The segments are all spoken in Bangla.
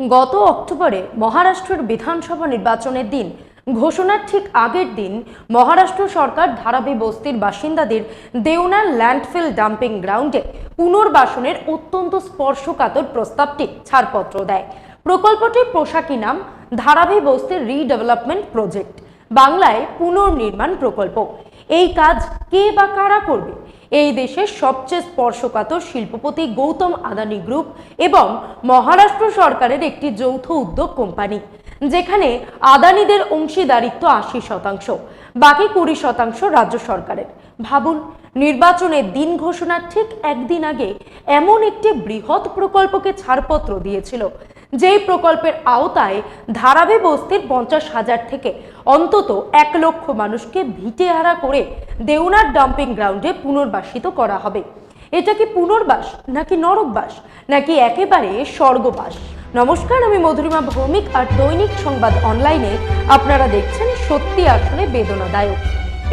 গত অক্টোবরে মহারাষ্ট্রের বিধানসভা নির্বাচনের দিন, ঘোষণার ঠিক আগের দিন মহারাষ্ট্র সরকার ধারাবি বস্তির বাসিন্দাদের দেওনার ল্যান্ডফিল ডাম্পিং গ্রাউন্ডে পুনর্বাসনের অত্যন্ত স্পর্শকাতর প্রস্তাবটি ছাড়পত্র দেয়। প্রকল্পটির পোশাকি নাম ধারাবি বস্তির রিডেভেলপমেন্ট প্রজেক্ট। বাংলায় পুনর্নির্মাণ প্রকল্প। এই কাজ কে বা কারা করবে? এই দেশের সবচেয়ে স্পর্শকাতর শিল্পপতি গৌতম আদানি গ্রুপ এবং মহারাষ্ট্র সরকারের একটি যৌথ উদ্যোগ কোম্পানি, যেখানে আদানিদের অংশীদারিত্ব আশি শতাংশ, বাকি কুড়ি শতাংশ রাজ্য সরকারের। ভাবুন, নির্বাচনের দিন ঘোষণার ঠিক একদিন আগে এমন একটি বৃহৎ প্রকল্পকে ছাড়পত্র দিয়েছিল যেই প্রকল্পের আওতায় ধারাবে বস্তির পঞ্চাশ হাজার থেকে অন্তত এক লক্ষ মানুষকে ভিটেহারা করে দেওনার ডাম্পিং গ্রাউন্ডে পুনর্বাসিত করা হবে। এটা কি পুনর্বাস নাকি নরকবাস নাকি একেবারে স্বর্গবাস? নমস্কার, আমি মধুরিমা ভৌমিক আর দৈনিক সংবাদ অনলাইনে আপনারা দেখছেন সত্যি আসলে বেদনাদায়ক।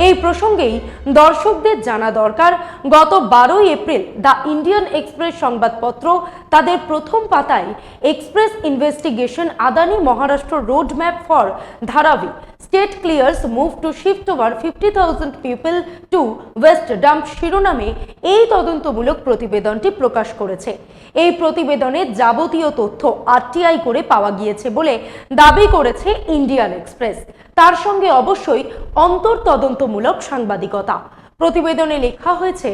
এই প্রসঙ্গেই দর্শকদের জানা দরকার, গত বারোই এপ্রিল দ্য ইন্ডিয়ান এক্সপ্রেস সংবাদপত্র তাদের প্রথম পাতায় Express investigation Adani Maharashtra road map for Dharavi. State clears move to shift over fifty thousand people to waste dump শিরোনামে এই তদন্তমূলক প্রতিবেদনটি প্রকাশ করেছে। এই প্রতিবেদনে যাবতীয় তথ্য আরটিআই করে পাওয়া গিয়েছে বলে দাবি করেছে ইন্ডিয়ান এক্সপ্রেস। তার সঙ্গে অবশ্যই অন্তর্তদন্তমূলক সাংবাদিকতা। প্রতিবেদনে লেখা হয়েছে,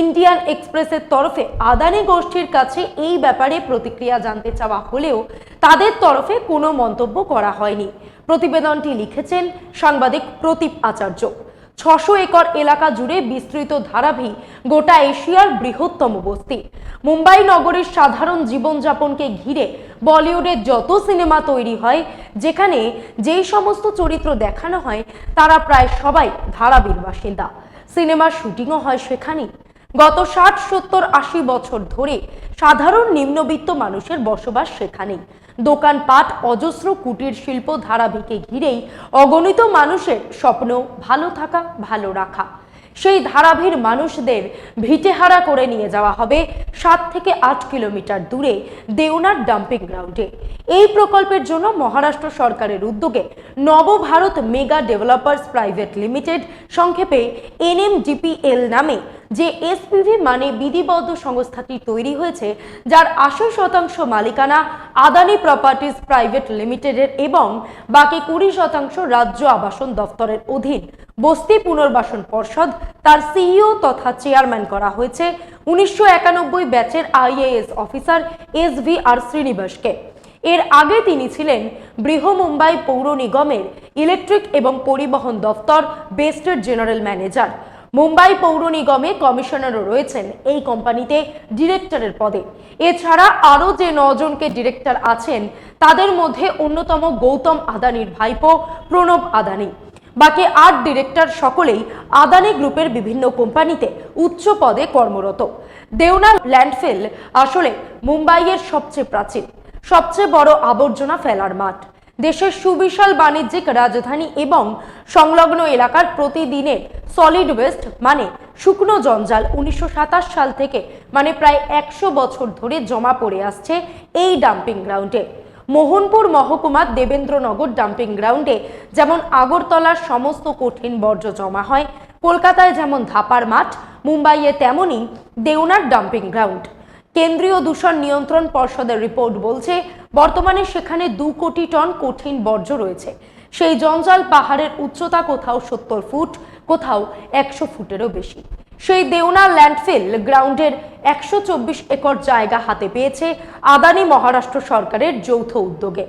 ইন্ডিয়ান এক্সপ্রেসের তরফে আদানি গোষ্ঠীর কাছে এই ব্যাপারে প্রতিক্রিয়া জানতে চাওয়া হলেও তাদের তরফে কোনো মন্তব্য করা হয়নি। প্রতিবেদনটি লিখেছেন সাংবাদিক প্রদীপ আচার্য। ছশো একর এলাকা জুড়ে বিস্তৃত ধারাভি গোটা এশিয়ার বৃহত্তম বস্তি। মুম্বাই নগরের সাধারণ জীবনযাপনকে ঘিরে বলিউডের যত সিনেমা তৈরি হয়, যেখানে যেই সমস্ত চরিত্র দেখানো হয়, তারা প্রায় সবাই ধারাবির বাসিন্দা। সিনেমার শুটিংও হয় সেখানেই। গত ষাট, সত্তর, আশি বছর ধরে সাধারণ নিম্নবিত্ত মানুষের বসবাস সেখানেই। দোকানপাট, অজস্র কুটির শিল্প ধারাভিকে ঘিরেই অগণিত মানুষের স্বপ্ন ভালো থাকা, ভালো রাখা। সেই ধারাভির মানুষদের ভিটেহারা করে নিয়ে যাওয়া হবে সাত থেকে আট কিলোমিটার দূরে দেওনার ডাম্পিং গ্রাউন্ডে। এই প্রকল্পের জন্য মহারাষ্ট্র সরকারের উদ্যোগে Navbharat mega developers private limited সংক্ষেপে এনএমডিপিএল নামে যে এসপিভি মানে বিধিবদ্ধ সংস্থাটি তৈরি হয়েছে, যার আশি শতাংশ মালিকানা আদানি প্রপার্টিজ প্রাইভেট লিমিটেডের এবং বাকি কুড়ি শতাংশ রাজ্য আবাসন দফতরের অধীন। বস্তি পুনর্বাসন পর্ষদ তার সিইও তথা চেয়ারম্যান করা হয়েছে উনিশশো একানব্বই ব্যাচের IAS officer S V R শ্রীনিবাসকে। এর আগে তিনি ছিলেন বৃহমুম্বাই পৌর নিগমের ইলেকট্রিক এবং পরিবহন দফতর বেস্টের জেনারেল ম্যানেজার। মুম্বাই পৌর নিগমে কমিশনারও রয়েছেন এই কোম্পানিতে ডিরেক্টরের পদে। এছাড়া আরও যে নজনকে ডিরেক্টর আছেন, তাদের মধ্যে অন্যতম গৌতম আদানির ভাইপো প্রণব আদানি। বাকি আট ডিরেক্টর সকলেই আদানি গ্রুপের বিভিন্ন কোম্পানিতে উচ্চ পদে কর্মরত। দেওনা ল্যান্ডফিল আসলে মুম্বাইয়ের সবচেয়ে প্রাচীন, সবচেয়ে বড় আবর্জনা ফেলার মাঠ। দেশের সুবিশাল বাণিজ্যিক রাজধানী এবং সংলগ্ন এলাকার প্রতিদিনের সলিড ওয়েস্ট মানে শুকনো জঞ্জাল, উনিশশো সাতাশ সাল থেকে মানে প্রায় একশো বছর ধরে জমা পড়ে আসছে এই ডাম্পিং গ্রাউন্ডে মোহনপুর মহকুমার দেবেন্দ্রনগর ডাম্পিং গ্রাউন্ডে যেমন আগরতলার সমস্ত কঠিন বর্জ্য জমা হয়, কলকাতায় যেমন ধাপার মাঠ, মুম্বাইয়ে তেমনই দেওনার ডাম্পিং গ্রাউন্ড কেন্দ্রীয় দূষণ নিয়ন্ত্রণ পর্ষদের রিপোর্ট বলছে, বর্তমানে সেখানে দু কোটি টন কঠিন বর্জ্য রয়েছে। সেই জঞ্জাল পাহাড়ের উচ্চতা কোথাও সত্তর ফুট, কোথাও একশো ফুটেরও বেশি। সেই দেওনা ল্যান্ডফিল গ্রাউন্ডের একশো চব্বিশ একর জায়গা হাতে পেয়েছে আদানি মহারাষ্ট্র সরকারের যৌথ উদ্যোগে।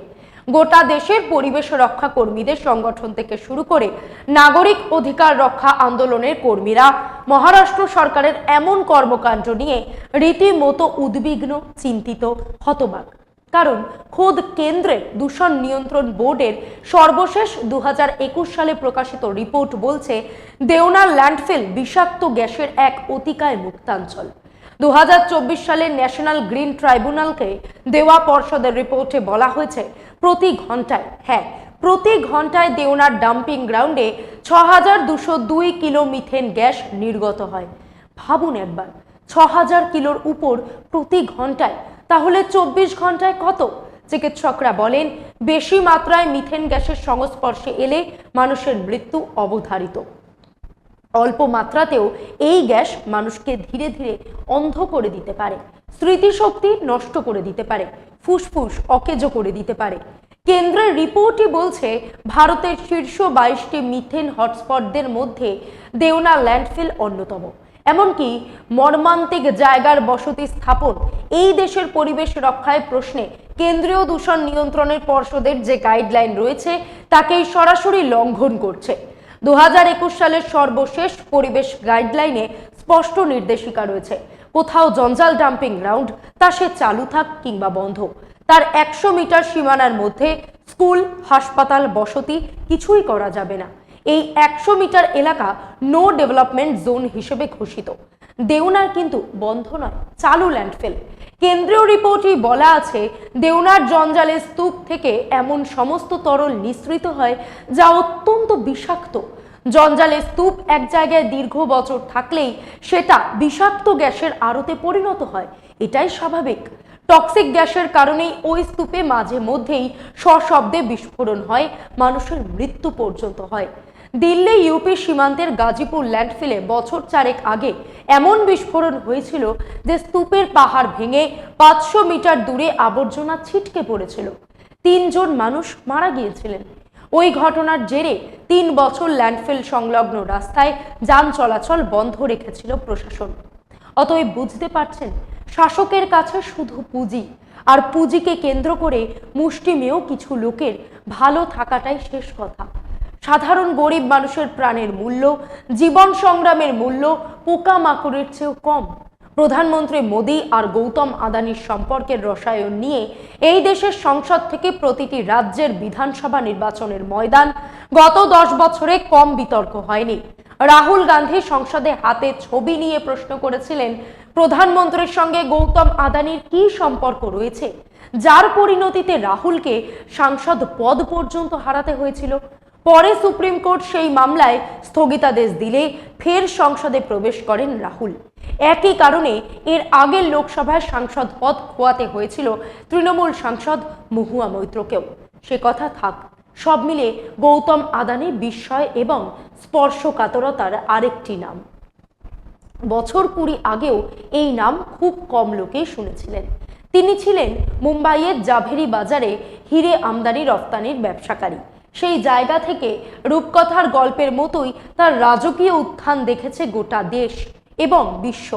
গোটা দেশের পরিবেশ রক্ষা কর্মীদের সংগঠন থেকে শুরু করে নাগরিক অধিকার রক্ষা আন্দোলনের কর্মীরা, মহারাষ্ট্র সরকারের এমন কর্মকাণ্ড নিয়ে রীতিমতো উদ্বিগ্ন, চিন্তিত, হতবাক। কারণ খোদ কেন্দ্রের দূষণ নিয়ন্ত্রণ বোর্ডের সর্বশেষ দু হাজার একুশ সালে প্রকাশিত রিপোর্ট বলছে দেওনার ল্যান্ডফিল বিষাক্ত গ্যাসের এক অতিকায় মুক্তাঞ্চল। দু হাজার চব্বিশ সালে ন্যাশনাল গ্রিন ট্রাইব্যুনালকে দেওয়া পর্ষদের রিপোর্টে বলা হয়েছে, প্রতি ঘন্টায় হ্যাঁ প্রতি ঘন্টায় দেওনার ডাম্পিং গ্রাউন্ডে ছ হাজার দুশো দুই কিলো মিথেন গ্যাস নির্গত হয়। ভাবুন একবার ছ হাজার কিলোর উপর প্রতি ঘন্টায়, তাহলে চব্বিশ ঘন্টায় কত? চিকিৎসকরা বলেন, বেশি মাত্রায় মিথেন গ্যাসের সংস্পর্শে এলে মানুষের মৃত্যু অবধারিত। অল্প মাত্রাতেও এই গ্যাস মানুষকে ধীরে ধীরে অন্ধ করে দিতে পারে। স্মৃতিশক্তি নষ্ট করে দিতে পারে, ফুসফুস, অকেজো করে দিতে পারে। কেন্দ্রের রিপোর্টই বলছে, ভারতের শীর্ষ বাইশটি মিথেন হটস্পটদের মধ্যে দেওনা ল্যান্ডফিল অন্যতম। এমনকি মর্মান্তিক জায়গার বসতি স্থাপন, এই দেশের পরিবেশ রক্ষায় প্রশ্নে কেন্দ্রীয় দূষণ নিয়ন্ত্রণের পর্ষদের যে গাইডলাইন রয়েছে, তাকেই সরাসরি লঙ্ঘন করছে। দু সালের সর্বশেষ পরিবেশ গাইডলাইনে স্পষ্ট নির্দেশিকা রয়েছে। কোথাও জঞ্জাল ডাম্পিং গ্রাউন্ড, তা সে চালু থাক কিংবা বন্ধ। তার একশো মিটার সীমানার মধ্যে স্কুল, হাসপাতাল, বসতি কিছুই করা যাবে না। এই একশো মিটার এলাকা নো ডেভেলপমেন্ট জোন হিসেবে ঘোষিত। দেওনার কিন্তু বন্ধ নয়, চালু ল্যান্ডফিল। কেন্দ্রীয় রিপোর্টই বলা আছে, দেওনার জঞ্জালের স্তূপ থেকে এমন সমস্ত তরল নিঃসৃত হয় যা অত্যন্ত বিষাক্ত। জঞ্জালের স্তূপ এক জায়গায় দীর্ঘ বছর থাকলেই সেটা বিষাক্ত গ্যাসের আড়তে পরিণত হয়। এটাই স্বাভাবিক। টক্সিক গ্যাসের কারণেই ওই স্তূপে মাঝে মধ্যেই সশব্দে বিস্ফোরণ হয়, মানুষের মৃত্যু পর্যন্ত হয়। দিল্লি ইউপি সীমান্তের গাজীপুর ল্যান্ডফিলে বছর চারেক আগে এমন বিস্ফোরণ হয়েছিল যে স্তূপের পাহাড় ভেঙে পাঁচশো মিটার দূরে আবর্জনা ছিটকে পড়েছিল। তিনজন মানুষ মারা গিয়েছিলেন। ওই ঘটনার জেরে তিন বছর ল্যান্ডফিল সংলগ্ন রাস্তায় যান চলাচল বন্ধ রেখেছিল প্রশাসন। অতএব বুঝতে পারছেন, শাসকের কাছে শুধু পুঁজি, আর পুঁজিকে কেন্দ্র করে মুষ্টিমেয় কিছু লোকের ভালো থাকাটাই শেষ কথা। সাধারণ গরিব মানুষের প্রাণের মূল্য, জীবন সংগ্রামের মূল্য, পোকামাকড়ের চেয়েও কম। প্রধানমন্ত্রী মোদী আর গৌতম আদানির সম্পর্কের রসায়ন নিয়ে এই দেশের সংসদ থেকে প্রতিটি রাজ্যের বিধানসভা নির্বাচনের ময়দান গত দশ বছরে কম বিতর্ক হয়নি। রাহুল গান্ধী সংসদে হাতে ছবি নিয়ে প্রশ্ন করেছিলেন, প্রধানমন্ত্রীর সঙ্গে গৌতম আদানির কি সম্পর্ক রয়েছে? যার পরিণতিতে রাহুলকে সাংসদ পদ পর্যন্ত হারাতে হয়েছিল। পরে সুপ্রিম কোর্ট সেই মামলায় স্থগিতাদেশ দিলে ফের সংসদে প্রবেশ করেন রাহুল। একই কারণে এর আগের লোকসভায় সাংসদ পদ খোয়াতে হয়েছিল তৃণমূল সাংসদ মহুয়া মৈত্রকেও। সে কথা থাক। সব মিলে গৌতম আদানি বিস্ময় এবং স্পর্শকাতরতার আরেকটি নাম। বছর কুড়ি আগেও এই নাম খুব কম লোকেই শুনেছিলেন। তিনি ছিলেন মুম্বাইয়ের জাভেরি বাজারে হিরে আমদানি রফতানির ব্যবসাকারী। সেই জায়গা থেকে রূপকথার গল্পের মতোই তার রাজকীয় উত্থান দেখেছে গোটা দেশ এবং বিশ্ব।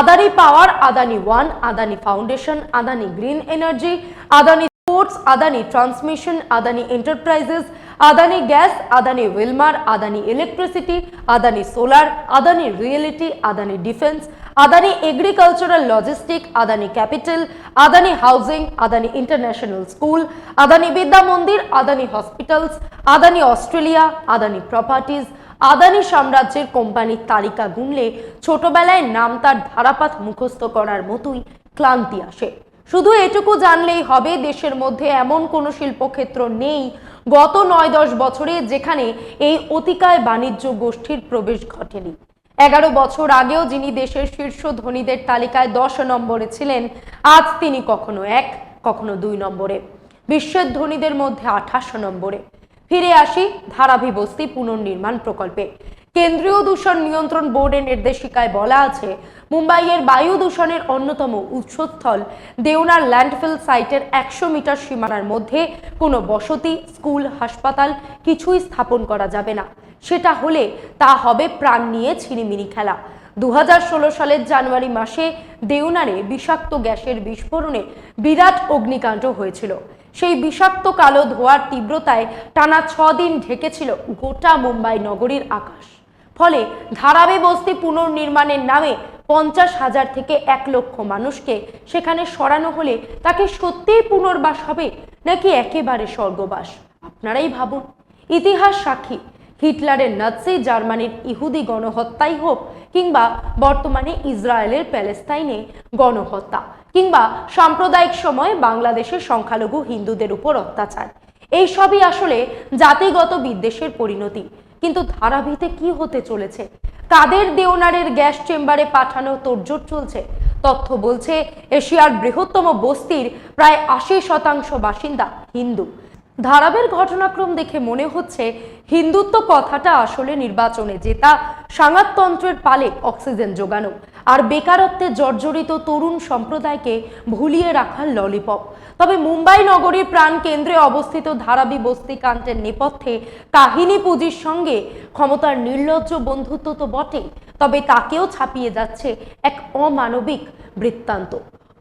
Adani power, Adani one, Adani foundation, Adani green energy, Adani sports, Adani transmission, Adani enterprises, Adani gas, Adani Wilmar, Adani electricity, Adani solar, Adani reality, Adani defence Adani agricultural logistic Adani capital Adani housing Adani international school Adani Vidya Mandir Adani hospitals Adani Australia Adani properties Adani সাম্রাজ্যের কোম্পানির তালিকা গুনলে ছোটবেলায় নাম তার ধারাপাত মুখস্থ করার মতোই ক্লান্তি আসে। শুধু এটুকু জানলেই হবে দেশের মধ্যে এমন কোনো শিল্পক্ষেত্র নেই গত নয় দশ বছরে যেখানে এই অতিকায় বাণিজ্য গোষ্ঠীর প্রবেশ ঘটেনি। এগারো বছর আগেও যিনি দেশের শীর্ষ ধনীদের তালিকায় দশ নম্বরে ছিলেন, আজ তিনি কখনো এক, কখনো দুই নম্বরে। বিশ্বের ধনীদের মধ্যে আঠাশ নম্বরে। ফিরে আসি ধারাভি বস্তি পুনর্নির্মাণ প্রকল্পে। কেন্দ্রীয় দূষণ নিয়ন্ত্রণ বোর্ডের নির্দেশিকায় বলা আছে, মুম্বাইয়ের বায়ু দূষণের অন্যতম উৎসস্থল দেওনার ল্যান্ডফিল সাইটের একশো মিটার সীমানার মধ্যে কোনো বসতি, স্কুল, হাসপাতাল কিছুই স্থাপন করা যাবে না। সেটা হলে তা হবে প্রাণ নিয়ে ছিনিমিনি খেলা। দু হাজার ষোলো সালের জানুয়ারি মাসে দেউনারে বিষাক্ত গ্যাসের বিস্ফোরণে বিরাট অগ্নিকাণ্ড হয়েছিল। সেই বিষাক্ত কালো ধোয়ার তীব্রতায় টানা ছ দিন ঢেকেছিল গোটা মুম্বাই নগরীর আকাশ। ফলে ধারাবি বস্তি পুনর্নির্মাণের নামে পঞ্চাশ হাজার থেকে এক লক্ষ মানুষকে সেখানে সরানো হলে তাকে সত্যিই পুনর্বাস হবে নাকি একেবারে স্বর্গবাস? আপনারাই ভাবুন। ইতিহাস সাক্ষী হিটলারের নাৎসি জার্মানির ইহুদি গণহত্যাই হোক কিংবা বর্তমানে ইসরায়েলের প্যালেস্তাইনে গণহত্যা কিংবা সাম্প্রদায়িক সময়ে বাংলাদেশের সংখ্যালঘু হিন্দুদের উপর অত্যাচার। এই সবই আসলে জাতিগত বিদ্বেষের পরিণতি। কিন্তু ধারাভিতে কি হতে চলেছে? কাদের দেওনারের গ্যাস চেম্বারে পাঠানো তোড়জোড় চলছে? তথ্য বলছে, এশিয়ার বৃহত্তম বস্তির প্রায় আশি শতাংশ বাসিন্দা হিন্দু। ধারাবের ঘটনাক্রম দেখে মনে হচ্ছে হিন্দুত্ব কথাটা আসলে নির্বাচনে জেতা সাংগাতন্ত্রের পালে অক্সিজেন যোগানো আর বেকারত্বে জর্জরিত তরুণ সম্প্রদায়কে ভুলিয়ে রাখার ললিপপ। তবে মুম্বাই নগরীর প্রাণ কেন্দ্রে অবস্থিত ধারাবি বস্তি কাণ্ডের নেপথ্যে কাহিনী পুঁজির সঙ্গে ক্ষমতার নির্লজ্জ বন্ধুত্ব তো বটে তবে তাকেও ছাপিয়ে যাচ্ছে এক অমানবিক বৃত্তান্ত।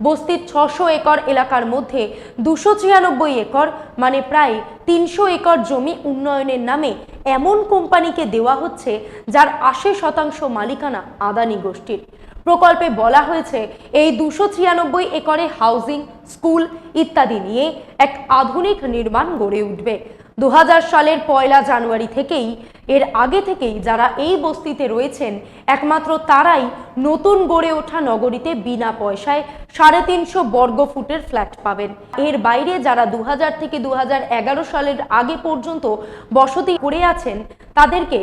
বস্তির ছশো একর এলাকার মধ্যে দুশো ছিয়ানব্বই একর মানে প্রায় তিনশো একর জমি উন্নয়নের নামে এমন কোম্পানিকে দেওয়া হচ্ছে যার আশি শতাংশ মালিকানা আদানি গোষ্ঠীর। প্রকল্পে বলা হয়েছে, এই দুশো ছিয়ানব্বই একরে হাউজিং স্কুল ইত্যাদি নিয়ে এক আধুনিক নির্মাণ গড়ে উঠবে। দু হাজার সালের পয়লা জানুয়ারি থেকেই, এর আগে থেকেই যারা এই বস্তিতে রয়েছেন, একমাত্র তারাই নতুন গড়ে ওঠা নগরীতে বিনা পয়সায় সাড়ে তিনশো বর্গ ফুটের ফ্ল্যাট পাবেন। এর বাইরে যারা দু হাজার থেকে দু হাজার এগারো সালের আগে পর্যন্ত বসতি করে আছেন, তাদেরকে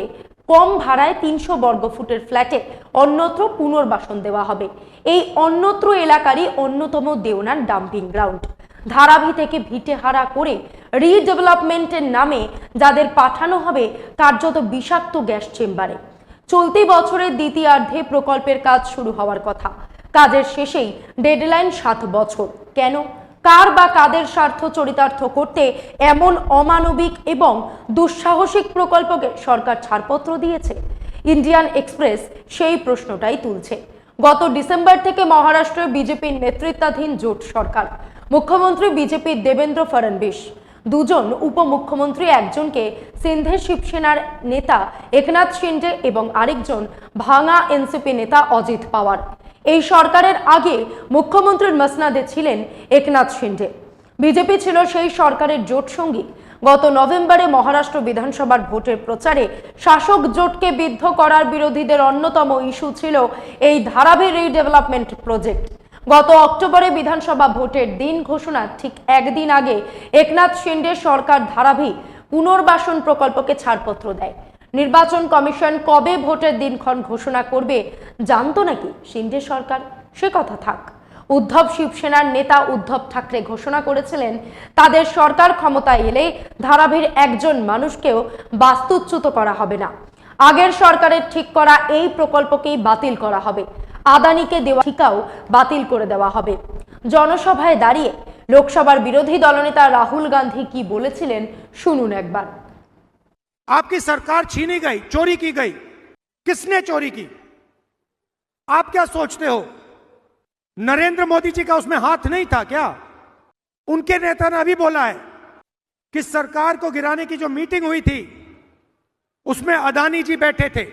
কম ভাড়ায় তিনশো বর্গ ফুটের ফ্ল্যাটে অন্যত্র পুনর্বাসন দেওয়া হবে। এই অন্যত্র এলাকারই অন্যতম দেওনার ডাম্পিং গ্রাউন্ড। ধারাভি থেকে ভিটেহারা করে রিডেভেলপমেন্টের নামে যাদের পাঠানো হবে কার্যত বিষাক্ত গ্যাস চেম্বারে। চলতি বছরের দ্বিতীয়ার্ধে প্রকল্পের কাজ শুরু হওয়ার কথা। কাজের শেষেই ডেডলাইন সাত বছর। কেন? কার বা কাদের স্বার্থ চরিতার্থ করতে এমন অমানবিক এবং দুঃসাহসিক প্রকল্পকে সরকার ছাড়পত্র দিয়েছে? ইন্ডিয়ান এক্সপ্রেস সেই প্রশ্নটাই তুলছে। গত ডিসেম্বর থেকে মহারাষ্ট্রে বিজেপির নেতৃত্বাধীন জোট সরকার। মুখ্যমন্ত্রী বিজেপির দেবেন্দ্র ফডণবীস দুজন উপমুখ্যমন্ত্রী, একজনকে সিন্ধে শিবসেনার নেতা একনাথ শিন্ডে এবং আরেকজন ভাঙা এনসিপি নেতা অজিত পাওয়ার। এই সরকারের আগে মুখ্যমন্ত্রীর মসনাদে ছিলেন একনাথ শিন্ডে। বিজেপি ছিল সেই সরকারের জোট সঙ্গী। গত নভেম্বরে মহারাষ্ট্র বিধানসভার ভোটের প্রচারে শাসক জোটকে বিদ্ধ করার বিরোধীদের অন্যতম ইস্যু ছিল এই ধারাবি রিডেভেলপমেন্ট প্রজেক্ট গত অক্টোবরে বিধানসভা ভোটের দিন ঘোষণা ঠিক একদিন আগে একনাথ শিন্ডে সরকার ধারাবি পুনর্বাসন প্রকল্পকে ছাড়পত্র দেয়। নির্বাচন কমিশন কবে ভোটের দিনক্ষণ ঘোষণা করবে জানতো নাকি শিন্ডে সরকার? সে কথা থাক। উদ্ধব শিবসেনার নেতা উদ্ধব ঠাকরে ঘোষণা করেছিলেন, তাদের সরকার ক্ষমতায় এলে ধারাভির একজন মানুষকেও বাস্তুচ্যুত করা হবে না। আগের সরকারের ঠিক করা এই প্রকল্পকেই বাতিল করা হবে। আদানিকে দেওয়া ঠিকাও বাতিল করে দেওয়া হবে জনসভায় দাঁড়িয়ে লোকসভার বিরোধী দলনেতা রাহুল গান্ধী কি বলেছিলেন শুনুন একবার आपकी सरकार छीनी गई चोरी की गई किसने चोरी की आप क्या सोचते हो नरेंद्र मोदी जी का उसमें हाथ नहीं था क्या उनके नेता ने अभी बोला है कि सरकार को गिराने की जो मीटिंग हुई थी उसमें अदानी जी बैठे थे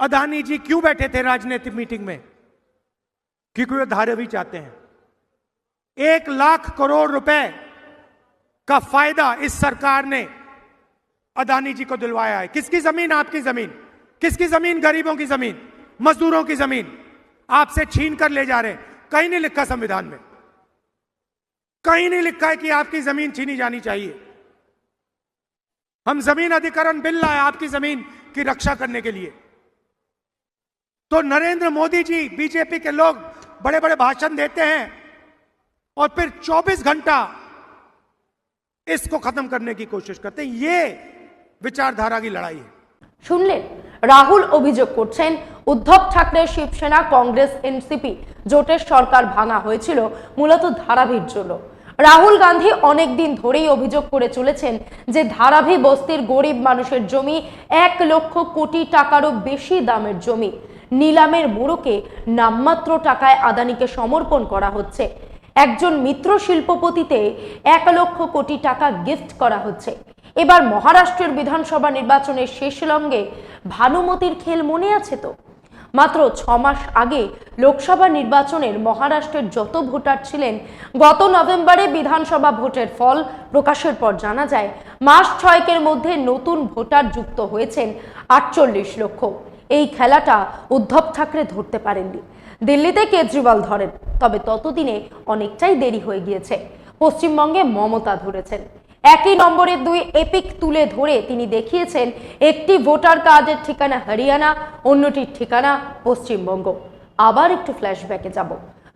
अदानी जी क्यों बैठे थे राजनीतिक मीटिंग में? क्योंकि वे धारावी चाहते हैं। एक लाख करोड़ रुपए का फ़ायदा इस सरकार ने अदानी जी को दिलवाया है। किसकी ज़मीन? आपकी ज़मीन। किसकी ज़मीन? गरीबों की ज़मीन, मजदूरों की ज़मीन। आपसे छीन कर ले जा रहे हैं। कहीं नहीं लिखा संविधान में। कहीं नहीं लिखा है कि आपकी ज़मीन छीनी जानी चाहिए। हम ज़मीन अधिकरण बिल लाए आपकी ज़मीन की रक्षा करने के लिए। तो नरेंद्र मोदी जी बीजेपी के लोग बड़े बड़े भाषण देते हैं और फिर 24 घंटा इसको खत्म करने की कोशिश करते हैं ये विचारधारा की लड़ाई है শুনলেন রাহুল অভিযোগ করছেন উদ্ধব ঠাকরে শিবসেনা কংগ্রেস এনসিপি জোটের সরকার ভাঙা হয়েছিল মূলত ধারাভির জন্য রাহুল গান্ধী অনেক দিন ধরেই অভিযোগ করে চলেছেন যে ধারাভি বস্তির গরিব মানুষের জমি এক লক্ষ কোটি টাকারও বেশি দামের জমি নিলামের মোড়কে নামমাত্র টাকায় আদানিকে সমর্পণ করা হচ্ছে। একজন মিত্র শিল্পপতিতে এক লক্ষ কোটি টাকা গিফট করা হচ্ছে। এবার মহারাষ্ট্রের বিধানসভা নির্বাচনের শেষ লঙ্গে ভানুমতির খেল মনে আছে তো? মাত্র ছ মাস আগে লোকসভা নির্বাচনের মহারাষ্ট্রের যত ভোটার ছিলেন, গত নভেম্বরে বিধানসভা ভোটের ফল প্রকাশের পর জানা যায়, মাস ছয়েকের মধ্যে নতুন ভোটার যুক্ত হয়েছেন আটচল্লিশ লক্ষ। এই খেলাটা উদ্ধব ঠাকরে ধরতে পারেননি। দিল্লিতে কেজরিওয়াল ধরেন, তবে ততদিনে অনেকটাই দেরি হয়ে গিয়েছে। পশ্চিমবঙ্গে মমতা ধরেছেন। একই নম্বরের দুই এপিক তুলে ধরে তিনি দেখিয়েছেন, একটি ভোটার কার্ডের ঠিকানা হরিয়ানা, অন্যটির ঠিকানা পশ্চিমবঙ্গ। আবার একটু ফ্ল্যাশব্যাকে যাব।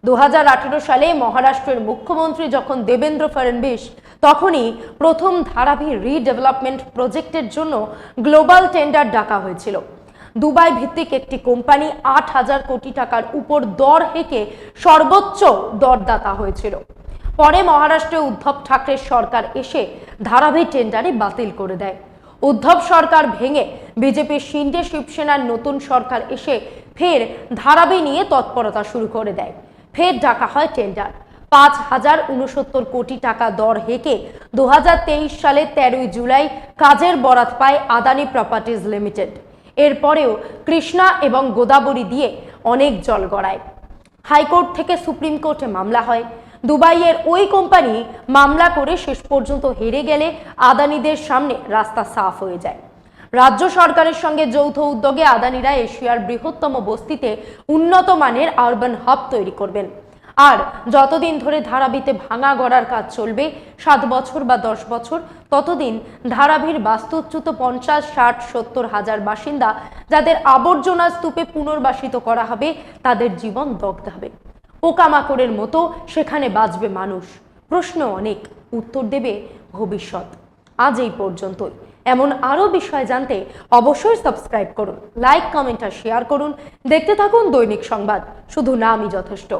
দু হাজার আঠারো সালে মহারাষ্ট্রের মুখ্যমন্ত্রী যখন দেবেন্দ্র ফডণবীস তখনই প্রথম ধারাবি রিডেভেলপমেন্ট প্রজেক্টের জন্য গ্লোবাল টেন্ডার ডাকা হয়েছিল। দুবাই ভিত্তিক একটি কোম্পানি আট হাজার কোটি টাকার উপর দর হেঁকে সর্বোচ্চ দরদাতা হয়েছিল। পরে মহারাষ্ট্রে উদ্ধব ঠাকরের সরকার এসে ধারাবি টেন্ডারে বাতিল করে দেয়। উদ্ধব সরকার ভেঙে বিজেপির শিন্ডে শিবসেনার নতুন সরকার এসে ফের ধারাবি নিয়ে তৎপরতা শুরু করে দেয়। ফের ডাকা হয় টেন্ডার। পাঁচ হাজার উনসত্তর কোটি টাকা দর হেঁকে দুহাজার তেইশ সালে তেরোই জুলাই কাজের বরাত পায় আদানি প্রপার্টিজ লিমিটেড। এরপরেও কৃষ্ণা এবং গোদাবরী দিয়ে অনেক জল গড়ায়। হাইকোর্ট থেকে সুপ্রিম কোর্টে মামলা হয়। দুবাইয়ের ওই কোম্পানি মামলা করে শেষ পর্যন্ত হেরে গেলে আদানিদের সামনে রাস্তা সাফ হয়ে যায়। রাজ্য সরকারের সঙ্গে যৌথ উদ্যোগে আদানিরা এশিয়ার বৃহত্তম বস্তিতে উন্নত মানের আরবান হাব তৈরি করবেন। আর যতদিন ধরে ধারাবিতে ভাঙা গড়ার কাজ চলবে, সাত বছর বা দশ বছর, ততদিন ধারাভির বাস্তুচ্যুত পঞ্চাশ, ষাট, সত্তর হাজার বাসিন্দা যাদের আবর্জনা স্তূপে পুনর্বাসিত করা হবে, তাদের জীবন দগ্ধ হবে। পোকামাকড়ের মতো সেখানে বাঁচবে মানুষ। প্রশ্ন অনেক, উত্তর দেবে ভবিষ্যৎ। আজ এই পর্যন্তই। এমন আরও বিষয় জানতে অবশ্যই সাবস্ক্রাইব করুন, লাইক, কমেন্ট আর শেয়ার করুন। দেখতে থাকুন দৈনিক সংবাদ। শুধু নামই যথেষ্ট।